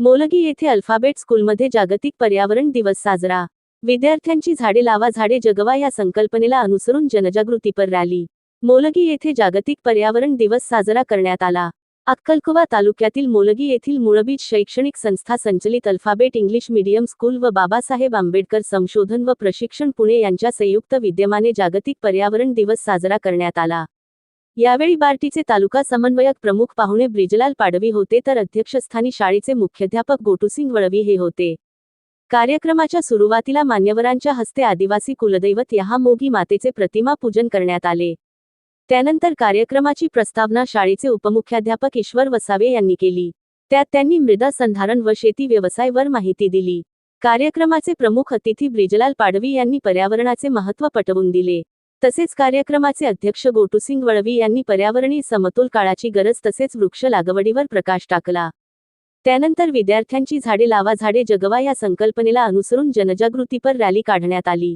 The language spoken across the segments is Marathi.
मोलगी येथे अल्फाबेट स्कूलमध्ये जागतिक पर्यावरण दिवस साजरा. विद्यार्थ्यांची झाडे लावा झाडे जगवा या संकल्पनेला अनुसरून जनजागृतीपर रॅली. मोलगी येथे जागतिक पर्यावरण दिवस साजरा करण्यात आला. अक्कलकुवा तालुक्यातील मोलगी येथील मुळबीज शैक्षणिक संस्था संचलित अल्फाबेट इंग्लिश मीडियम स्कूल व बाबासाहेब आंबेडकर संशोधन व प्रशिक्षण पुणे यांच्या संयुक्त विद्यमाने जागतिक पर्यावरण दिवस साजरा करण्यात आला. यावेळी बार्टीचे तालुका समन्वयक प्रमुख पाहुणे ब्रिजलाल पाडवी होते तर अध्यक्षस्थानी शाळेचे मुख्याध्यापक गोटूसिंग वळवी हे होते. कार्यक्रमाच्या सुरुवातीला मान्यवरांच्या हस्ते आदिवासी कुलदैवत मोगी मातेचे प्रतिमा पूजन करण्यात आले. त्यानंतर कार्यक्रमाची प्रस्तावना शाळेचे उपमुख्याध्यापक ईश्वर वसावे यांनी केली. त्यात त्यांनी मृदा संधारण व शेती व्यवसायवर माहिती दिली. कार्यक्रमाचे प्रमुख अतिथी ब्रिजलाल पाडवी यांनी पर्यावरणाचे महत्त्व पटवून दिले. तसेच कार्यक्रमाचे अध्यक्ष गोटूसिंग वळवी यांनी पर्यावरणीय समतोल काळाची गरज तसेच वृक्ष लागवडीवर प्रकाश टाकला. त्यानंतर विद्यार्थ्यांची झाडे लावा झाडे जगवा या संकल्पनेला अनुसरून जनजागृतीपर रॅली काढण्यात आली.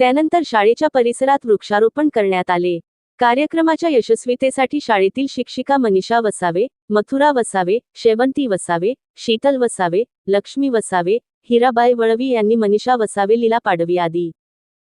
त्यानंतर शाळेच्या परिसरात वृक्षारोपण करण्यात आले. कार्यक्रमाच्या यशस्वीतेसाठी शाळेतील शिक्षिका मनीषा वसावे मथुरा वसावे शेवंती वसावे शीतल वसावे लक्ष्मी वसावे हिराबाई वळवी यांनी मनीषा वसावे लीला पाडवी आदी